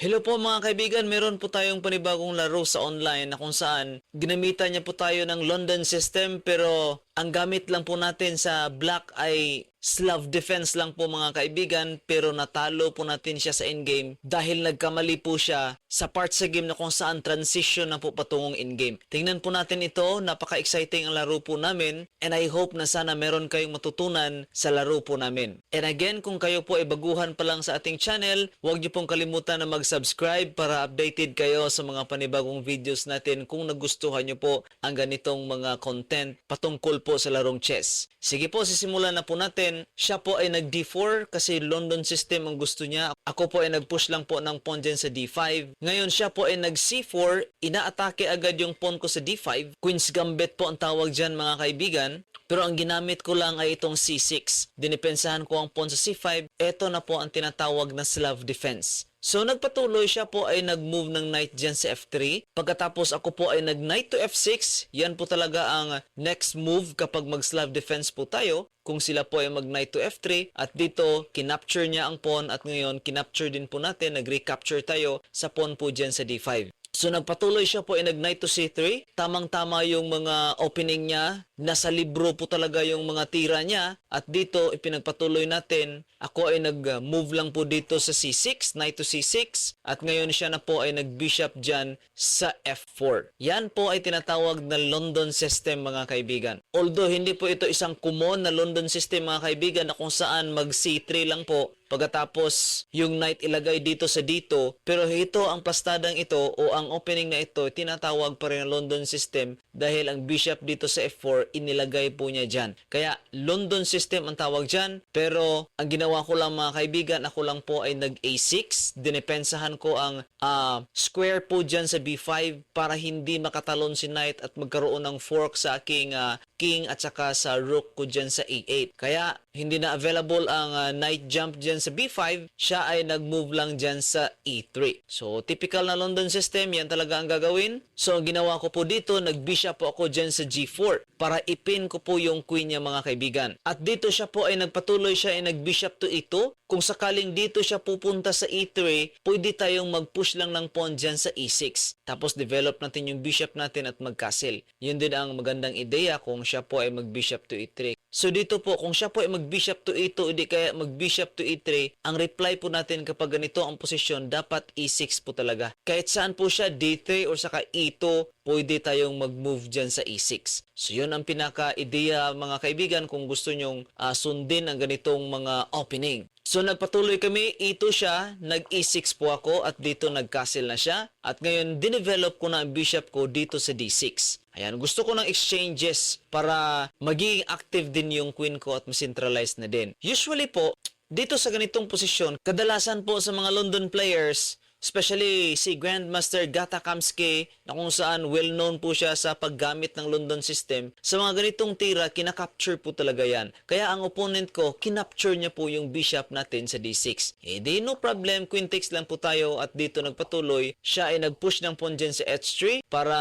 Hello po mga kaibigan, meron po tayong panibagong laro sa online na kung saan ginamitan niya po tayo ng London system pero ang gamit lang po natin sa black ay Slav defense lang po mga kaibigan pero natalo po natin siya sa endgame dahil nagkamali po siya sa part sa game na kung saan transition na po patungong endgame. Tingnan po natin ito, napaka-exciting ang laro po namin and I hope na sana meron kayong matutunan sa laro po namin. And again, kung kayo po ay baguhan pa lang sa ating channel, huwag niyo pong kalimutan na mag-subscribe para updated kayo sa mga panibagong videos natin kung nagustuhan niyo po ang ganitong mga content patungkol po sa larong chess. Sige po, sisimulan na po natin. Siya po ay nag-D4 kasi London system ang gusto niya. Ako po ay nag-push lang po ng pawn dyan sa D5. Ngayon siya po ay nag-C4. Inaatake agad yung pawn ko sa D5. Queen's Gambit po ang tawag dyan mga kaibigan. Pero ang ginamit ko lang ay itong C6. Dinipensahan ko ang pawn sa C5. Ito na po ang tinatawag na Slav defense. So nagpatuloy siya po ay nag-move ng knight dyan sa F3. Pagkatapos ako po ay nag-knight to F6. Yan po talaga ang next move kapag mag-Slav defense po tayo. Kung sila po ay mag-knight to F3 at dito kinapture niya ang pawn at ngayon kinapture din po natin, nag-recapture tayo sa pawn po dyan sa D5. So nagpatuloy siya po ay nag-knight to C3. Tamang-tama yung mga opening niya. Nasa libro po talaga yung mga tira niya. At dito ipinagpatuloy natin. Ako ay nag-move lang po dito sa C6, knight to C6. At ngayon siya na po ay nag-bishop dyan sa F4. Yan po ay tinatawag na London system mga kaibigan. Although hindi po ito isang common na London system mga kaibigan na kung saan mag C3 lang po Pagkatapos, yung knight ilagay dito sa dito, pero ito, ang plastadang ito o ang opening na ito, tinatawag pa rin London system dahil ang bishop dito sa F4, inilagay po niya dyan. Kaya, London system ang tawag dyan, pero ang ginawa ko lang mga kaibigan, ako lang po ay nag-A6, dinepensahan ko ang ah, square po dyan sa B5 para hindi makatalon si knight at magkaroon ng fork sa aking ah, king at saka sa rook ko dyan sa A8. Kaya, hindi na available ang ah, knight jump dyan sa B5, siya ay nag-move lang dyan sa E3. So, typical na London system, yan talaga ang gagawin. So, ang ginawa ko po dito, nag-bishop po ako dyan sa G4 para ipin ko po yung queen niya mga kaibigan. At dito siya po ay nagpatuloy siya ay nag-bishop to E2. Kung sakaling dito siya pupunta sa E3, pwede tayong mag-push lang ng pawn dyan sa E6. Tapos develop natin yung bishop natin at mag-castle. Yun din ang magandang ideya kung siya po ay mag-bishop to E3. So dito po, kung siya po ay mag-bishop to E2, hindi kaya mag-bishop to E3, ang reply po natin kapag ganito ang posisyon, dapat E6 po talaga. Kahit saan po siya, D3 or saka E2, pwede tayong mag-move dyan sa E6. So yun ang pinaka-ideya mga kaibigan kung gusto nyong ah, sundin ang ganitong mga opening. So nagpatuloy kami, E2 siya, nag-E6 po ako at dito nag-castle na siya. At ngayon, dinevelop ko na ang bishop ko dito sa D6. Ayan, gusto ko ng exchanges para magiging active din yung queen ko at macentralize na din. Usually po, dito sa ganitong posisyon, kadalasan po sa mga London players, especially si Grandmaster Gata Kamsky na kung saan well-known po siya sa paggamit ng London system. Sa mga ganitong tira, kinakapture po talaga yan. Kaya ang opponent ko, kinapture niya po yung bishop natin sa d6. Eh di no problem, queen takes lang po tayo at dito nagpatuloy. Siya ay nag-push ng pawn dyan sa h3 para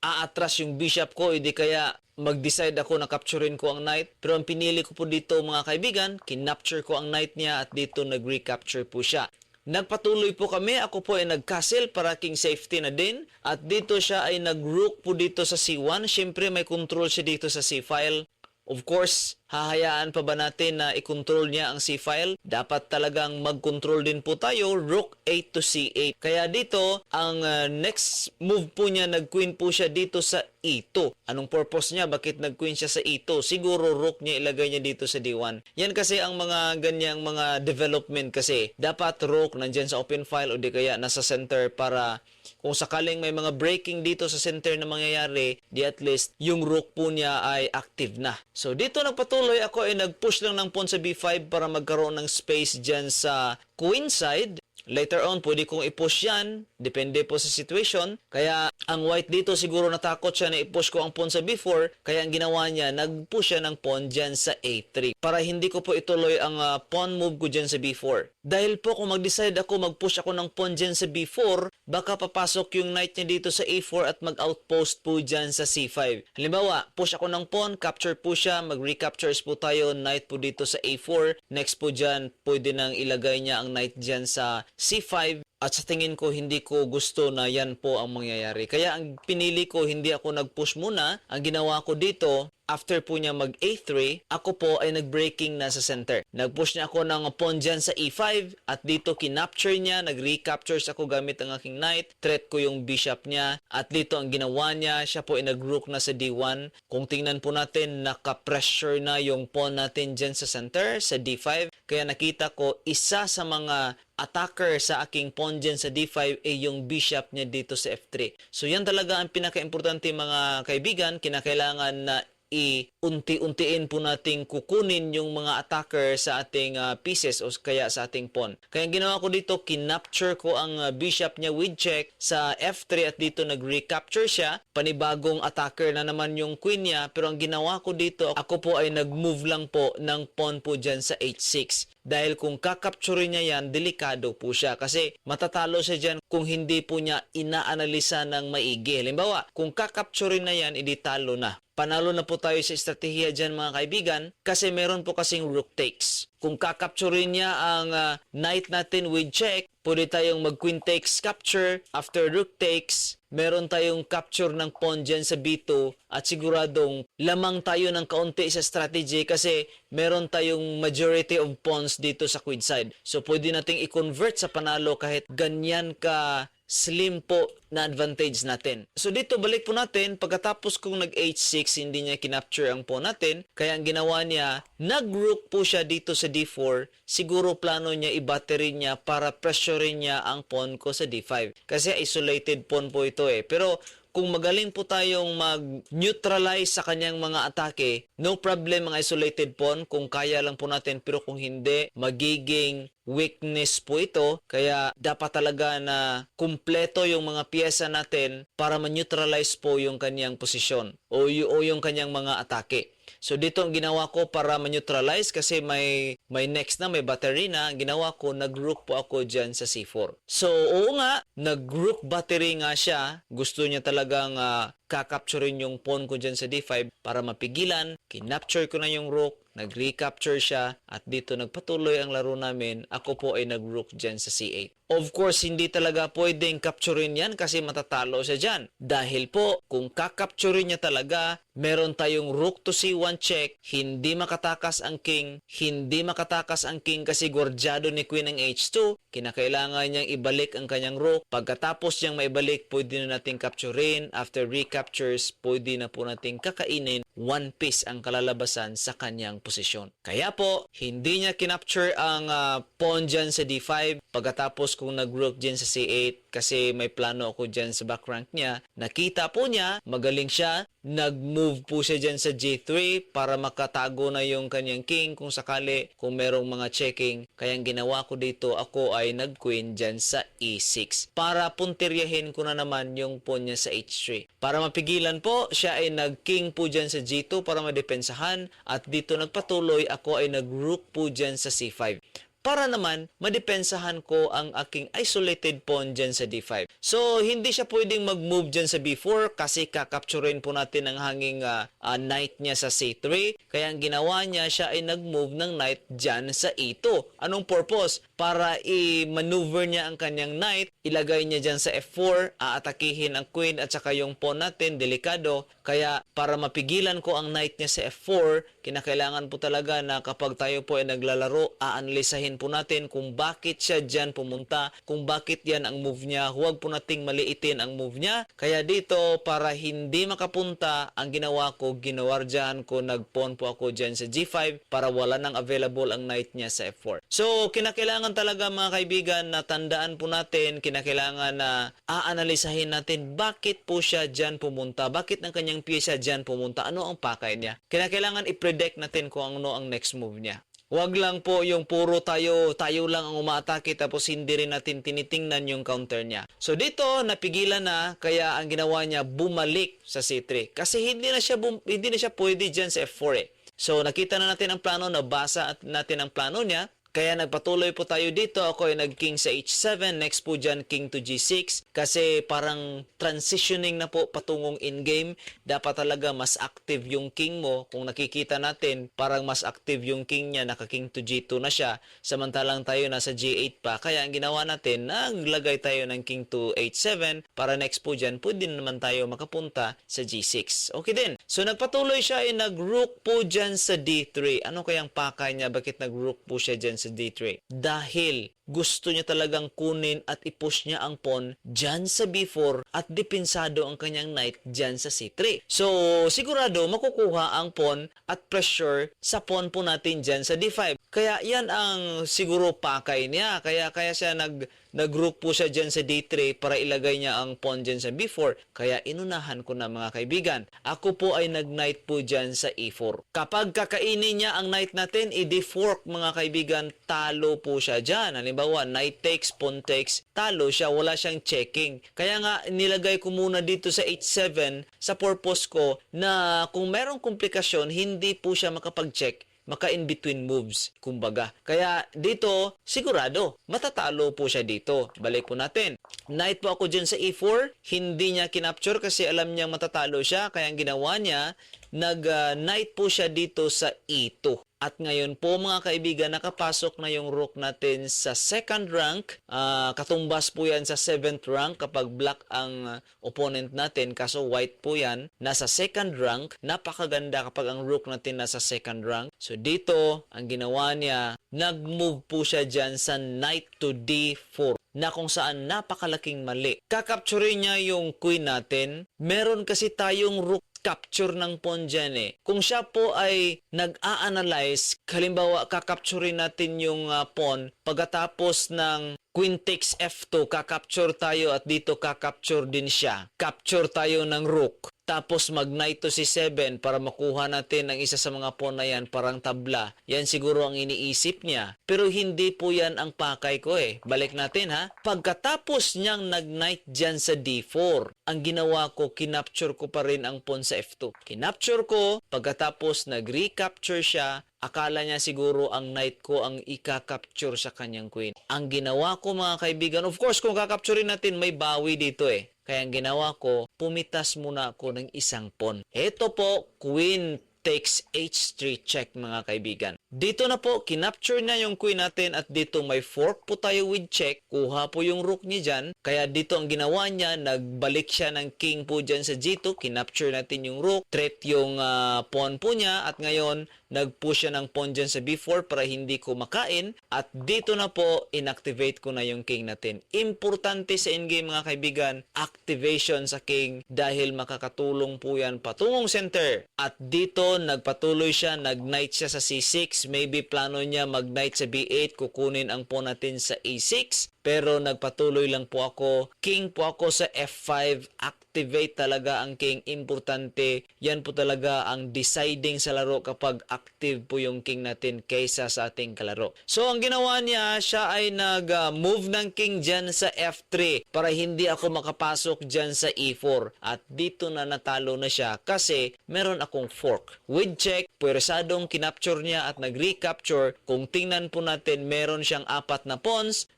aatras yung bishop ko, hindi kaya mag-decide ako na capturein ko ang knight. Pero ang pinili ko po dito mga kaibigan, kinapture ko ang knight niya at dito nag-recapture po siya. Nagpatuloy po kami, ako po ay nag-castle para king safety na din. At dito siya ay nag-rook po dito sa C1. Siyempre may control siya dito sa C-file. Of course, hahayaan pa ba natin na i-control niya ang C-file? Dapat talagang mag-control din po tayo, rook 8 to C8. Kaya dito, ang uh, next move po niya, nag-queen po siya dito sa E2. Anong purpose niya? Bakit nag-queen siya sa E2? Siguro rook niya ilagay niya dito sa D1. Yan kasi ang mga ganyang mga development kasi. Dapat rook nandyan sa open file o di kaya nasa center para kung sakaling may mga breaking dito sa center na mangyayari, di at least yung rook po niya ay active na. So dito nagpatuloy ako ay nag-push lang ng pawn sa B5 para magkaroon ng space dyan sa queen side. Later on, pwede kong i-push yan. Depende po sa situation. Kaya, ang white dito siguro natakot siya na i-push ko ang pawn sa B4. Kaya, ang ginawa niya, nag-push siya ng pawn dyan sa A3. Para hindi ko po ituloy ang uh, pawn move ko dyan sa B4. Dahil po kung mag-decide ako, mag-push ako ng pawn dyan sa B4, baka papasok yung knight niya dito sa A4 at mag-outpost po dyan sa C5. Halimbawa, push ako ng pawn, capture po siya, mag-recaptures po tayo, knight po dito sa A4. Next po dyan, pwede nang ilagay niya ang knight dyan sa C5 at sa tingin ko hindi ko gusto na yan po ang mangyayari. Kaya ang pinili ko hindi ako nag-push muna. Ang ginawa ko dito after po niya mag A3, ako po ay nag-breaking na sa center. Nag-push niya ako ng pawn dyan sa E5 at dito kinapture niya, nag-recaptures ako gamit ang aking knight, threat ko yung bishop niya at dito ang ginawa niya, siya po ay nag-rook na sa D1. Kung tingnan po natin, naka-pressure na yung pawn natin dyan sa center, sa D5. Kaya nakita ko, isa sa mga attacker sa aking pawn dyan sa D5 ay yung bishop niya dito sa F3. So yan talaga ang pinaka-importante mga kaibigan, kinakailangan na i-unti-untiin po nating kukunin yung mga attacker sa ating ah, pieces o kaya sa ating pawn. Kaya ginawa ko dito, kinapture ko ang ah, bishop niya with check sa F3 at dito nag-recapture siya. Panibagong attacker na naman yung queen niya pero ang ginawa ko dito, ako po ay nag-move lang po ng pawn po dyan sa H6. Dahil kung kakapture niya yan, delikado po siya kasi matatalo siya dyan kung hindi po niya inaanalisa ng maigi. Halimbawa, kung kakapture na yan, edi talo na. Panalo na po tayo sa estratehiya dyan mga kaibigan kasi meron po kasing rook takes. Kung kakapture niya ang ah, knight natin with check, pwede tayong mag queen takes capture. After rook takes, meron tayong capture ng pawn dyan sa B2 at siguradong lamang tayo ng kaunti sa strategy kasi meron tayong majority of pawns dito sa queen side. So pwede nating i-convert sa panalo kahit ganyan ka slim po na advantage natin. So dito balik po natin, pagkatapos kong nag H6, hindi niya kinapture ang pawn natin, kaya ang ginawa niya, nag-rook po siya dito sa D4, siguro plano niya i-battery niya para pressurein niya ang pawn ko sa D5. Kasi isolated pawn po ito eh. Pero kung magaling po tayong mag-neutralize sa kanyang mga atake, no problem mga isolated pawn kung kaya lang po natin. Pero kung hindi, magiging weakness po ito. Kaya dapat talaga na kumpleto yung mga pyesa natin para ma-neutralize po yung kanyang posisyon o, o yung kanyang mga atake. So dito ang ginawa ko para ma-neutralize kasi may may next na may battery na ang ginawa ko nag-rook po ako diyan sa C4. So oo nga nag-rook battery nga siya. Gusto niya talagang uh, kakapturein yung pawn ko diyan sa D5 para mapigilan. Kinapture ko na yung rook nag-recapture siya at dito nagpatuloy ang laro namin. Ako po ay nag-rook dyan sa C8. Of course, hindi talaga pwedeng capturein yan kasi matatalo siya dyan. Dahil po, kung kakapturein niya talaga, meron tayong rook to C1 check, hindi makatakas ang king, hindi makatakas ang king kasi gordyado ni queen ng H2, kinakailangan niyang ibalik ang kanyang rook. Pagkatapos niyang maibalik, pwede na nating capturein. After recaptures, pwede na po nating kakainin one piece ang kalalabasan sa kanyang posisyon. Kaya po, hindi niya kinapture ang ah, pawn dyan sa D5 pagkatapos kung nag-rook dyan sa C8 kasi may plano ako dyan sa back rank niya. Nakita po niya, magaling siya, nag-move po siya dyan sa G3 para makatago na yung kanyang king kung sakali kung merong mga checking. Kaya ginawa ko dito, ako ay nag-queen dyan sa E6 para puntiryahin ko na naman yung pawn niya sa H3. Para mapigilan po, siya ay nag-king po dyan sa G2 para madepensahan at dito nagpatuloy ako ay nag-rook po dyan sa C5 para naman madepensahan ko ang aking isolated pawn dyan sa D5. So, hindi siya pwedeng mag-move dyan sa B4 kasi kakapturein po natin ang hanging ah, ah, knight niya sa C3. Kaya ang ginawa niya, siya ay nag-move ng knight dyan sa E2. Anong purpose? Para i-maneuver niya ang kanyang knight, ilagay niya dyan sa F4, aatakihin ang queen at saka yung pawn natin, delikado. Kaya para mapigilan ko ang knight niya sa F4, kinakailangan po talaga na kapag tayo po ay naglalaro, aanalisahin po natin kung bakit siya dyan pumunta, kung bakit yan ang move niya. Huwag po nating maliitin ang move niya. Kaya dito, para hindi makapunta, ang ginawa ko, ginawardyan ko, nagpawn po ako dyan sa G5 para wala nang available ang knight niya sa F4. So, kinakailangan talaga mga kaibigan na tandaan po natin, kinakailangan na aanalisahin natin bakit po siya dyan pumunta, bakit ang kanyang pyesa dyan pumunta, ano ang pakay niya. Kinakailangan i-predict natin kung ano ang next move niya. Huwag lang po yung puro tayo, tayo lang ang umaatake tapos hindi rin natin tinitingnan yung counter niya. So dito, napigilan na, kaya ang ginawa niya, bumalik sa C3. Kasi hindi na siya, bum- hindi na siya pwede dyan sa F4 eh. So nakita na natin ang plano, nabasa at natin ang plano niya. Kaya nagpatuloy po tayo dito. Ako ay nag-king sa H7. Next po dyan, king to G6. Kasi parang transitioning na po patungong in-game. Dapat talaga mas active yung king mo. Kung nakikita natin, parang mas active yung king niya. Naka-king to G2 na siya. Samantalang tayo nasa G8 pa. Kaya ang ginawa natin, naglagay tayo ng king to H7 para next po dyan, pwede naman tayo makapunta sa G6. Okay din. So nagpatuloy siya ay nag-rook po dyan sa D3. Ano kayang pakay niya? Bakit nag-rook po siya dyan sa D3? Dahil gusto niya talagang kunin at i-push niya ang pawn dyan sa B4 at dipensado ang kanyang knight dyan sa C3. So, sigurado makukuha ang pawn at pressure sa pawn po natin dyan sa D5. Kaya yan ang siguro pakay niya. Kaya kaya siya nag nag-group po siya dyan sa D3 para ilagay niya ang pawn dyan sa B4. Kaya inunahan ko na mga kaibigan. Ako po ay nag-knight po dyan sa E4. Kapag kakainin niya ang knight natin, i-defork mga kaibigan, talo po siya dyan. Halimbawa, knight takes, pawn takes, talo siya, wala siyang checking. Kaya nga, nilagay ko muna dito sa H7 sa purpose ko na kung merong komplikasyon, hindi po siya makapag-check maka-in-between moves, kumbaga. Kaya dito, sigurado, matatalo po siya dito. Balik po natin. Knight po ako dyan sa E4, hindi niya kinapture kasi alam niyang matatalo siya, kaya ang ginawa niya, nag-knight po siya dito sa E2. At ngayon po mga kaibigan, nakapasok na yung rook natin sa second rank. Ah, katumbas po yan sa seventh rank kapag black ang opponent natin. Kaso white po yan. Nasa second rank. Napakaganda kapag ang rook natin nasa second rank. So dito, ang ginawa niya, nag-move po siya dyan sa knight to D4 na kung saan napakalaking mali. Kakapture niya yung queen natin. Meron kasi tayong rook capture ng pawn dyan eh. Kung siya po ay nag-a-analyze, halimbawa kakapture natin yung ah, pawn pagkatapos ng queen takes f2, kakapture tayo at dito kakapture din siya. Capture tayo ng rook. Tapos mag knight to c7 para makuha natin ang isa sa mga pawn na yan parang tabla. Yan siguro ang iniisip niya. Pero hindi po yan ang pakay ko eh. Balik natin ha. Pagkatapos niyang nag knight dyan sa d4, ang ginawa ko, kinapture ko pa rin ang pawn sa f2. Kinapture ko, pagkatapos nag-recapture siya, akala niya siguro ang knight ko ang ika-capture sa kanyang queen. Ang ginawa ko mga kaibigan, of course kung kakapturein natin may bawi dito eh. Kaya ang ginawa ko, pumitas muna ako ng isang pawn. Ito po, queen takes h3 check mga kaibigan. Dito na po, kinapture na yung queen natin at dito may fork po tayo with check. Kuha po yung rook niya dyan. Kaya dito ang ginawa niya, nagbalik siya ng king po dyan sa g2. Kinapture natin yung rook. Threat yung ah, pawn po niya at ngayon nag-push siya ng pawn dyan sa b4 para hindi ko makain. At dito na po, inactivate ko na yung king natin. Importante sa endgame mga kaibigan, activation sa king dahil makakatulong po yan patungong center. At dito, nagpatuloy siya, nag-knight siya sa c6. Maybe plano niya mag-knight sa b8, kukunin ang pawn natin sa a6. Pero nagpatuloy lang po ako. King po ako sa f5. Activate talaga ang king. Importante. Yan po talaga ang deciding sa laro kapag active po yung king natin kaysa sa ating kalaro. So ang ginawa niya, siya ay nag-move ng king dyan sa f3 para hindi ako makapasok dyan sa e4. At dito na natalo na siya kasi meron akong fork. With check, pwersadong kinapture niya at nag-recapture. Kung tingnan po natin, meron siyang apat na pawns.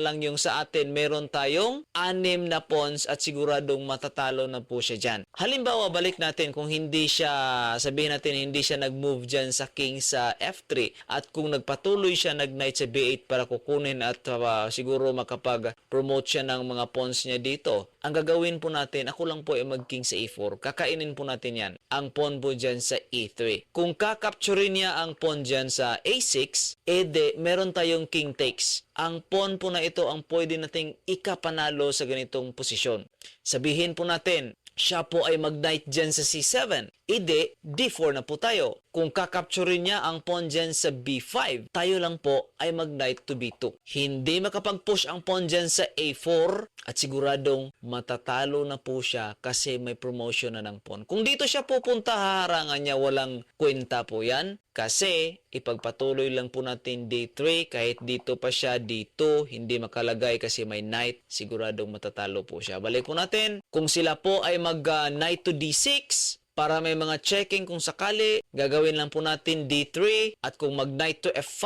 Samantalang yung sa atin, meron tayong anim na pawns at siguradong matatalo na po siya dyan. Halimbawa, balik natin kung hindi siya, sabihin natin, hindi siya nag-move dyan sa king sa f3 at kung nagpatuloy siya nag-knight sa b8 para kukunin at uh, siguro makapag-promote siya ng mga pawns niya dito, ang gagawin po natin, ako lang po ay mag-king sa e4. Kakainin po natin yan. Ang pawn po dyan sa e3. Kung kakapturin niya ang pawn dyan sa a6, ede, meron tayong king takes. Ang pawn po na ito ang pwede nating ikapanalo sa ganitong posisyon. Sabihin po natin, siya po ay mag-knight dyan sa c7. Ide, d4 na po tayo. Kung kakapturin niya ang pawn dyan sa b5, tayo lang po ay mag-knight to b2. Hindi makapag-push ang pawn dyan sa a4 at siguradong matatalo na po siya kasi may promotion na ng pawn. Kung dito siya pupunta, haharangan niya walang kwenta po yan. Kasi ipagpatuloy lang po natin d3 kahit dito pa siya d2 hindi makalagay kasi may knight siguradong matatalo po siya. Balik po natin kung sila po ay mag uh, knight to d6 Para may mga checking kung sakali, gagawin lang po natin D3 at kung mag knight to F5,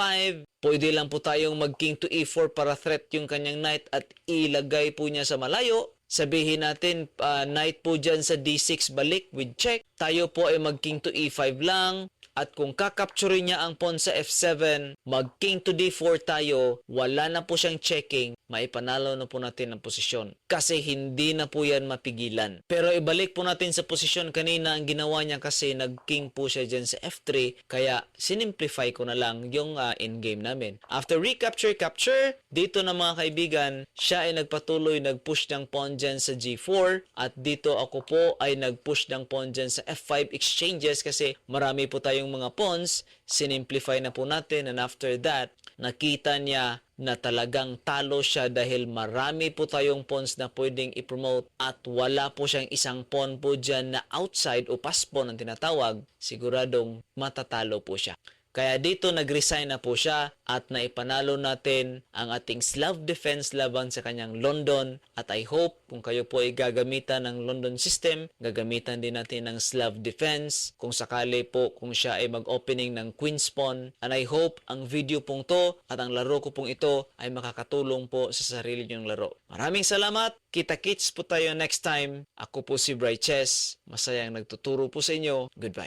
pwede lang po tayong mag king to E4 para threat yung kanyang knight at ilagay po niya sa malayo. Sabihin natin, ah, knight po dyan sa D6 balik with check. Tayo po ay mag king to E5 lang. At kung kakapture niya ang pawn sa F7, mag king to D4 tayo, wala na po siyang checking, maipanalo na po natin ang posisyon. Kasi hindi na po yan mapigilan. Pero ibalik po natin sa posisyon kanina, ang ginawa niya kasi nag king po siya dyan sa F3, kaya sinimplify ko na lang yung ah, in-game namin. After recapture, capture, dito na mga kaibigan, siya ay nagpatuloy nag-push ng pawn dyan sa G4 at dito ako po ay nag-push ng pawn dyan sa F5 exchanges kasi marami po tayong mga pawns, sinimplify na po natin and after that, nakita niya na talagang talo siya dahil marami po tayong pawns na pwedeng i-promote at wala po siyang isang pawn po dyan na outside o pass pawn ang tinatawag, siguradong matatalo po siya. Kaya dito nag-resign na po siya at naipanalo natin ang ating Slav defense laban sa kanyang London at I hope kung kayo po ay gagamitan ng London system, gagamitan din natin ng Slav defense kung sakali po kung siya ay mag-opening ng Queen's Pawn and I hope ang video pong to at ang laro ko pong ito ay makakatulong po sa sarili niyong laro. Maraming salamat! Kita-kits po tayo next time. Ako po si Chess. Masayang nagtuturo po sa inyo. Goodbye.